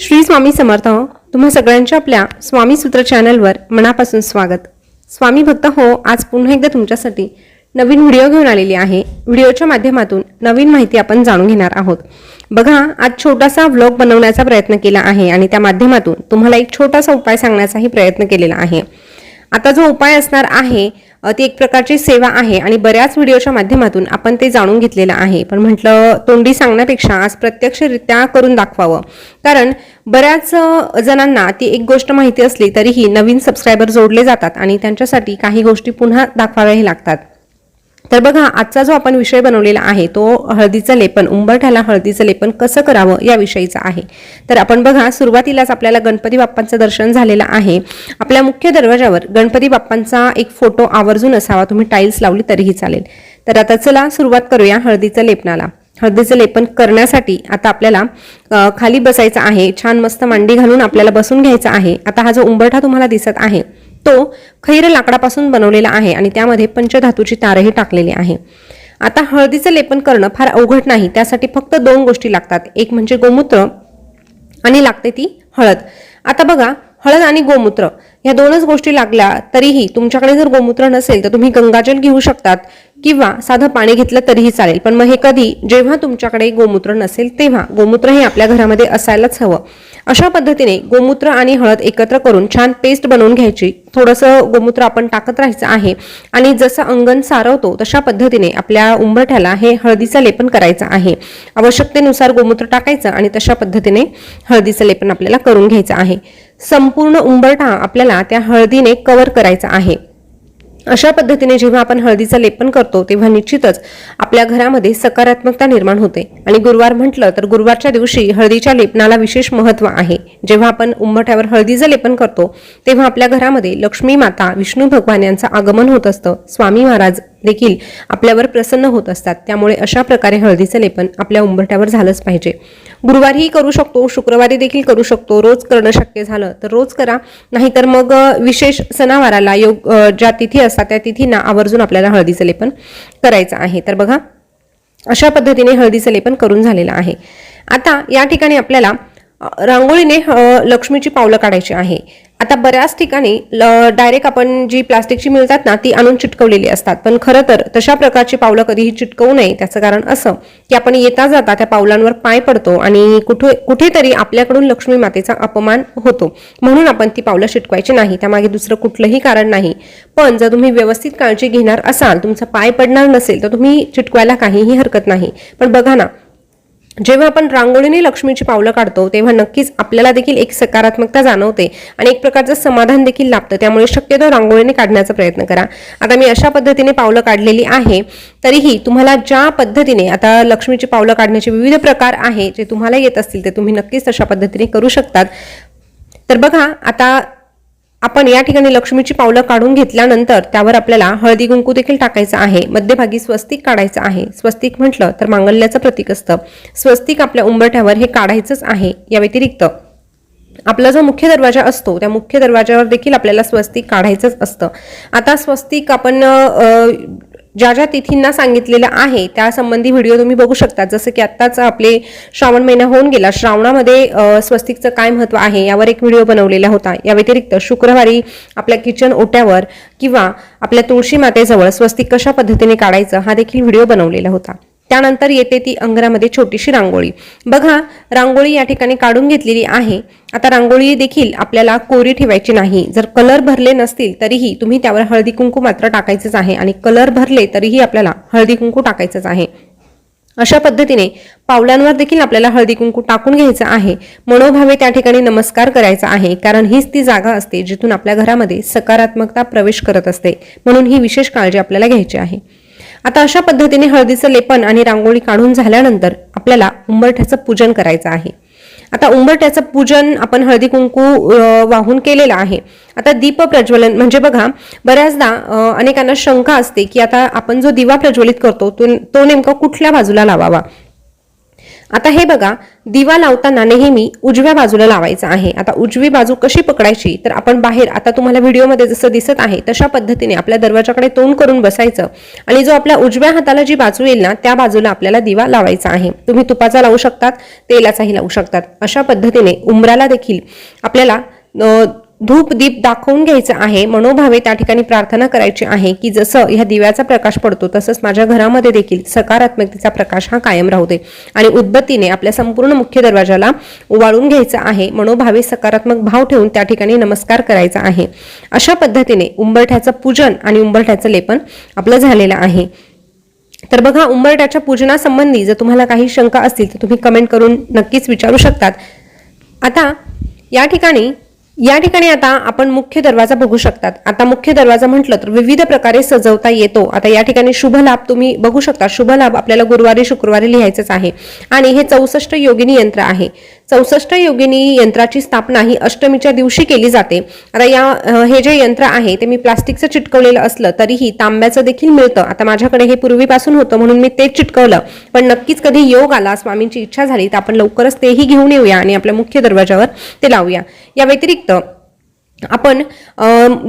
श्री स्वामी समर्थ हो. तुम्हा सगळ्यांच्या आपल्या स्वामी सूत्र चॅनलवर मनापासून स्वागत. स्वामी भक्त हो आज पुन्हा एकदा तुमच्यासाठी नवीन व्हिडिओ घेऊन आलेली आहे. व्हिडिओच्या माध्यमातून नवीन माहिती आपण जाणून घेणार आहोत. बघा आज छोटासा व्लॉग बनवण्याचा प्रयत्न केला आहे आणि त्या माध्यमातून तुम्हाला एक छोटासा उपाय सांगण्याचाही प्रयत्न केलेला आहे. आता जो उपाय असणार आहे ती एक प्रकारची सेवा आहे आणि बऱ्याच व्हिडिओच्या माध्यमातून आपण ते जाणून घेतलेलं आहे. पण म्हटलं तोंडी सांगण्यापेक्षा आज प्रत्यक्षरित्या करून दाखवावं. कारण बऱ्याच जणांना ती एक गोष्ट माहिती असली तरीही नवीन सबस्क्रायबर जोडले जातात आणि त्यांच्यासाठी काही गोष्टी पुन्हा दाखवाव्याही लागतात. तर बघा आजचा जो आपण विषय बनवलेला आहे तो हळदीचं लेपन उंबरठ्याला हळदीचं लेपन कसं करावं याविषयीचा आहे. तर आपण बघा सुरुवातीलाच आपल्याला गणपती बाप्पांचं दर्शन झालेलं आहे. आपल्या मुख्य दरवाजावर गणपती बाप्पांचा एक फोटो आवर्जून असावा तुम्ही टाईल्स लावली तरीही चालेल. तर आता चला सुरुवात करूया हळदीचं लेपनाला. हळदीचं लेपन करण्यासाठी आता आपल्याला खाली बसायचं आहे. छान मस्त मांडी घालून आपल्याला बसून घ्यायचं आहे. आता हा जो उंबरठा तुम्हाला दिसत आहे तो खैर लाकडापासून बनवलेला आहे आणि त्यामध्ये पंचधातूची तारही टाकलेली आहे. आता हळदीचं लेपन करणं फार अवघड नाही त्यासाठी फक्त दोन गोष्टी लागतात. एक म्हणजे गोमूत्र आणि लागते ती हळद. आता बघा हळद आणि गोमूत्र या दोनच गोष्टी लागल्या तरीही तुमच्याकडे जर गोमूत्र नसेल तर तुम्ही गंगाजल घेऊ शकतात. किंवा साधं पाणी घेतलं तरीही चालेल. पण मग हे कधी जेव्हा तुमच्याकडे गोमूत्र नसेल तेव्हा गोमूत्र हे आपल्या घरामध्ये असायलाच हवं. अशा पद्धतीने गोमूत्र आणि हळद एकत्र करून छान पेस्ट बनवून घ्यायची. थोडंसं गोमूत्र आपण टाकत राहायचं आहे आणि जसं अंगण सारवतो तशा पद्धतीने आपल्या उंबरठ्याला हे हळदीचं लेपन करायचं आहे. आवश्यकतेनुसार गोमूत्र टाकायचं आणि तशा पद्धतीने हळदीचं लेपन आपल्याला करून घ्यायचं आहे. संपूर्ण उंबरठा आपल्याला त्या हळदीने कव्हर करायचा आहे. अशा पद्धतीने जेव्हा आपण हळदीचं लेपन करतो तेव्हा निश्चितच आपल्या घरामध्ये सकारात्मकता निर्माण होते. आणि गुरुवार म्हटलं तर गुरुवारच्या दिवशी हळदीच्या लेपनाला विशेष महत्त्व आहे. जेव्हा आपण उंबरठ्यावर हळदीचं लेपन करतो तेव्हा आपल्या घरामध्ये लक्ष्मी माता विष्णू भगवान यांचं आगमन होत असतं. स्वामी महाराज देखील आपल्यावर प्रसन्न होत असतात. त्यामुळे अशा प्रकारे हळदीचं लेपन आपल्या उंबरठ्यावर झालंच पाहिजे. गुरुवारीही करू शकतो शुक्रवारी देखील करू शकतो. रोज करणं शक्य झालं तर रोज करा. नाहीतर मग विशेष सणावाराला योग ज्या तिथी असतात त्या तिथींना आवर्जून आपल्याला हळदीचं लेपन करायचं आहे. तर बघा अशा पद्धतीने हळदीचं लेपन करून झालेलं आहे. आता या ठिकाणी आपल्याला रांगोळीने लक्ष्मीची पावलं काढायची आहे. आता बऱ्याच ठिकाणी डायरेक्ट आपण जी प्लास्टिकची मिळतात ना ती आणून चिटकवलेली असतात. पण खरं तर तशा प्रकारची पावलं कधीही चिटकवू नये त्याचं कारण असं की आपण येता जाता त्या पावलांवर पाय पडतो आणि कुठे कुठेतरी आपल्याकडून लक्ष्मी मातेचा अपमान होतो. म्हणून आपण ती पावलं चिटकवायची नाही. त्यामागे दुसरं कुठलंही कारण नाही. पण जर तुम्ही व्यवस्थित काळजी घेणार असाल तुमचा पाय पडणार नसेल तर तुम्ही चिटकवायला काहीही हरकत नाही. पण बघा ना जेव्हा आपण रांगोळीने लक्ष्मीची पावलं काढतो तेव्हा नक्कीच आपल्याला देखील एक सकारात्मकता जाणवते आणि एक प्रकारचं समाधान देखील लाभतं. त्यामुळे शक्यतो रांगोळीने काढण्याचा प्रयत्न करा. आता मी अशा पद्धतीने पावलं काढलेली आहे तरीही तुम्हाला ज्या पद्धतीने आता लक्ष्मीची पावलं काढण्याचे विविध प्रकार आहे जे तुम्हाला येत असतील ते तुम्ही नक्कीच तशा पद्धतीने करू शकतात. तर बघा आता आपण या ठिकाणी लक्ष्मीची पावलं काढून घेतल्यानंतर त्यावर आपल्याला हळदी कुंकू देखील टाकायचं आहे मध्यभागी स्वस्तिक काढायचं आहे. स्वस्तिक म्हटलं तर मांगल्याचं प्रतीक असतं. स्वस्तिक आपल्या उंबरठ्यावर हे काढायचंच आहे. या व्यतिरिक्त आपला जो मुख्य दरवाजा असतो त्या मुख्य दरवाजावर देखील आपल्याला स्वस्तिक काढायचंच असतं. आता स्वस्तिक आपण ज्या ज्या तिथींना सांगितलेलं आहे त्या संबंधी व्हिडिओ तुम्ही बघू शकता. जसं की आत्ताच आपले श्रावण महिना होऊन गेला. श्रावणामध्ये स्वस्तिकचं काय महत्त्व आहे यावर एक व्हिडिओ बनवलेला होता. या व्यतिरिक्त शुक्रवारी आपल्या किचन ओट्यावर किंवा आपल्या तुळशी मातेजवळ स्वस्तिक कशा पद्धतीने काढायचं हा देखील व्हिडिओ बनवलेला होता. त्यानंतर येते ती अंगणामध्ये छोटीशी रांगोळी. बघा रांगोळी या ठिकाणी काढून घेतलेली आहे. आता रांगोळी देखील आपल्याला कोरी ठेवायची नाही. जर कलर भरले नसतील तरीही तुम्ही त्यावर हळदी कुंकू मात्र टाकायचंच आहे आणि कलर भरले तरीही आपल्याला हळदी कुंकू टाकायचंच आहे. अशा पद्धतीने पावलांवर देखील आपल्याला हळदी कुंकू टाकून घ्यायचं आहे. मनोभावे त्या ठिकाणी नमस्कार करायचा आहे कारण हीच ती जागा असते जिथून आपल्या घरामध्ये सकारात्मकता प्रवेश करत असते. म्हणून ही विशेष काळजी आपल्याला घ्यायची आहे. आता अशा पद्धतीने हळदीचं लेपन आणि रांगोळी काढून झाल्यानंतर आपल्याला उंबरठ्याचं पूजन करायचं आहे. आता उंबरठ्याचं पूजन आपण हळदी कुंकू वाहून केलेलं आहे. आता दीप प्रज्वलन म्हणजे बघा बऱ्याचदा अनेकांना शंका असते की आता आपण जो दिवा प्रज्वलित करतो तो तो नेमका कुठल्या बाजूला लावावा? आता हे बघा दिवा लावताना नेहमी उजव्या बाजूला लावायचा आहे. आता उजवी बाजू कशी पकडायची? तर आपण बाहेर आता तुम्हाला व्हिडिओमध्ये जसं दिसत आहे तशा पद्धतीने आपल्या दरवाजाकडे तोंड करून बसायचं. आणि जो आपल्या उजव्या हाताला जी बाजू येईल ना त्या बाजूला आपल्याला दिवा लावायचा आहे. तुम्ही तुपाचा लावू शकतात तेलाचाही लावू शकतात. अशा पद्धतीने उंबराला देखील आपल्याला धूप दीप दाखवून घ्यायचं आहे मनोभावे त्या ठिकाणी प्रार्थना करायची आहे की जसं ह्या दिव्याचा प्रकाश पडतो तसंच माझ्या घरामध्ये देखील सकारात्मकतेचा प्रकाश हा कायम राहू दे. आणि उद्बत्तीने आपल्या संपूर्ण मुख्य दरवाजाला उवाळून घ्यायचं आहे मनोभावे सकारात्मक भाव ठेवून त्या ठिकाणी नमस्कार करायचा आहे. अशा पद्धतीने उंबरठ्याचं पूजन आणि उंबरठ्याचं लेपन आपलं झालेलं आहे. तर बघा उंबरठ्याच्या पूजनासंबंधी जर तुम्हाला काही शंका असतील तर तुम्ही कमेंट करून नक्कीच विचारू शकतात. आता या ठिकाणी या ठिकाणी आता आपण मुख्य दरवाजा बघू शकतात. आता मुख्य दरवाजा म्हटलं तर विविध प्रकारे सजवता येतो. आता या ठिकाणी शुभ लाभ तुम्ही बघू शकता. शुभ लाभ आपल्याला गुरुवारी शुक्रवारी लिहायचंच आहे. आणि हे चौसष्ट योगिनी यंत्र आहे. चौसष्ट योगिनी यंत्राची स्थापना ही अष्टमीच्या दिवशी केली जाते. आता या हे जे यंत्र आहे ते मी प्लास्टिकचं चिटकवलेलं असलं तरीही तांब्याचं देखील मिळतं. आता माझ्याकडे हे पूर्वीपासून होतं म्हणून मी तेच चिटकवलं. पण नक्कीच कधी योग आला स्वामींची इच्छा झाली तर आपण लवकरच तेही घेऊन येऊया आणि आपल्या मुख्य दरवाजावर ते लावूया. या व्यतिरिक्त आपण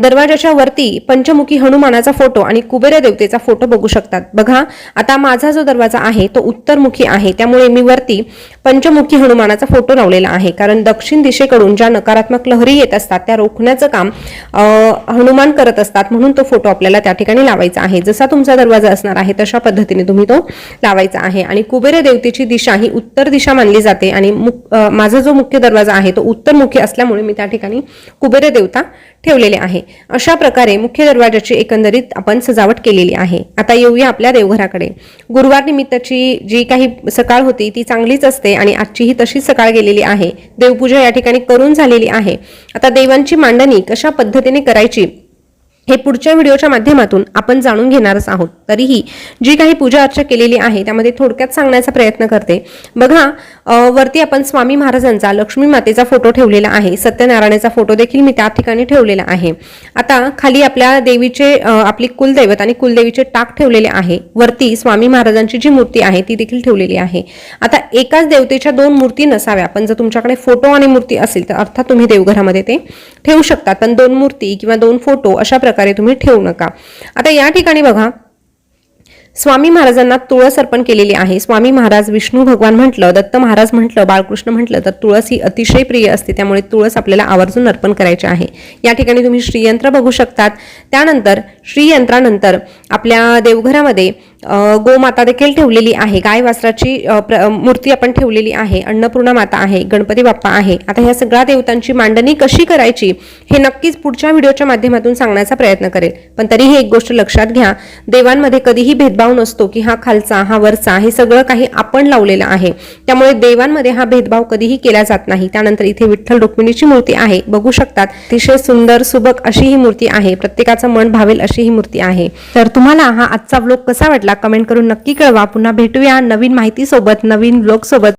दरवाजाच्या वरती पंचमुखी हनुमानाचा फोटो आणि कुबेर देवतेचा फोटो बघू शकतात. बघा आता माझा जो दरवाजा आहे तो उत्तरमुखी आहे. त्यामुळे मी वरती पंचमुखी हनुमानाचा फोटो लावलेला आहे. कारण दक्षिण दिशेकडून ज्या नकारात्मक लहरी येत असतात त्या रोखण्याचं काम हनुमान करत असतात म्हणून तो फोटो आपल्याला त्या ठिकाणी लावायचा आहे. जसा तुमचा दरवाजा असणार आहे तशा पद्धतीने तुम्ही तो लावायचा आहे. आणि कुबेर देवतेची दिशा ही उत्तर दिशा मानली जाते आणि माझा जो मुख्य दरवाजा आहे तो उत्तरमुखी असल्यामुळे मी त्या ठिकाणी कुबेर देवता ठेवलेले आहे. अशा प्रकारे मुख्य दरवाजाची एकंदरीत आपण सजावट केलेली आहे. आता येऊया आपल्या देवघराकडे. गुरुवार निमित्ताची जी काही सकाळ होती ती चांगलीच असते आणि आजचीही तशीच सकाळ गेलेली आहे. देवपूजा या ठिकाणी करून झालेली आहे. आता देवांची मांडणी कशा पद्धतीने करायची हे पुढच्या व्हिडिओच्या माध्यमातून आपण जाणून घेणारच आहोत. तरीही जी काही पूजा अर्चा केलेली आहे त्यामध्ये थोडक्यात सांगण्याचा प्रयत्न करते. बघा वरती आपण स्वामी महाराजांचा लक्ष्मी मातेचा फोटो ठेवलेला आहे. सत्यनारायणाचा फोटो देखील मी त्या ठिकाणी ठेवलेला आहे. आता खाली आपल्या देवीचे आपली कुलदैवत आणि कुलदेवीचे टाक ठेवलेले आहे. वरती स्वामी महाराजांची जी मूर्ती आहे ती देखील ठेवलेली आहे. आता एकाच देवतेच्या दोन मूर्ती नसाव्या पण जर तुमच्याकडे फोटो आणि मूर्ती असेल तर अर्थात तुम्ही देवघरामध्ये ते ठेवू शकतात पण दोन मूर्ती किंवा दोन फोटो अशा प्रकारे तुम्ही ठेवू नका. आता या ठिकाणी बघा. स्वामी महाराजांना तुळस अर्पण केलेली आहे. स्वामी महाराज विष्णू भगवान म्हटलं दत्त महाराज म्हटलं बाळकृष्ण म्हटलं तर तुळस ही अतिशय प्रिय असते. त्यामुळे तुळस आपल्याला आवर्जून अर्पण करायचे आहे. या ठिकाणी तुम्ही श्रीयंत्र बघू शकतात. त्यानंतर श्रीयंत्रानंतर आपल्या देवघरामध्ये गोमाता देखील ठेवलेली आहे. गाय वासराची प्र- मूर्ती आपण ठेवलेली आहे. अन्नपूर्णा माता आहे. गणपती बाप्पा आहे. आता ह्या सगळ्या देवतांची मांडणी कशी करायची हे नक्कीच पुढच्या व्हिडिओच्या माध्यमातून सांगण्याचा प्रयत्न करेल. पण तरीही एक गोष्ट लक्षात घ्या देवांमध्ये कधीही भेदभाव नसतो की हा खालचा हा वरचा हे सगळं काही आपण लावलेलं आहे. त्यामुळे देवांमध्ये हा भेदभाव कधीही केला जात नाही. त्यानंतर इथे विठ्ठल रुक्मिणीची मूर्ती आहे. बघू शकतात अतिशय सुंदर सुबक अशी ही मूर्ती आहे. प्रत्येकाचं मन भावेल अशी ही मूर्ती आहे. तर तुम्हाला हा आजचा ब्लॉग कसा वाटला? कमेंट करून नक्की कळवा. पुन्हा भेटूया नवीन माहिती सोबत नवीन व्लॉग सोबत.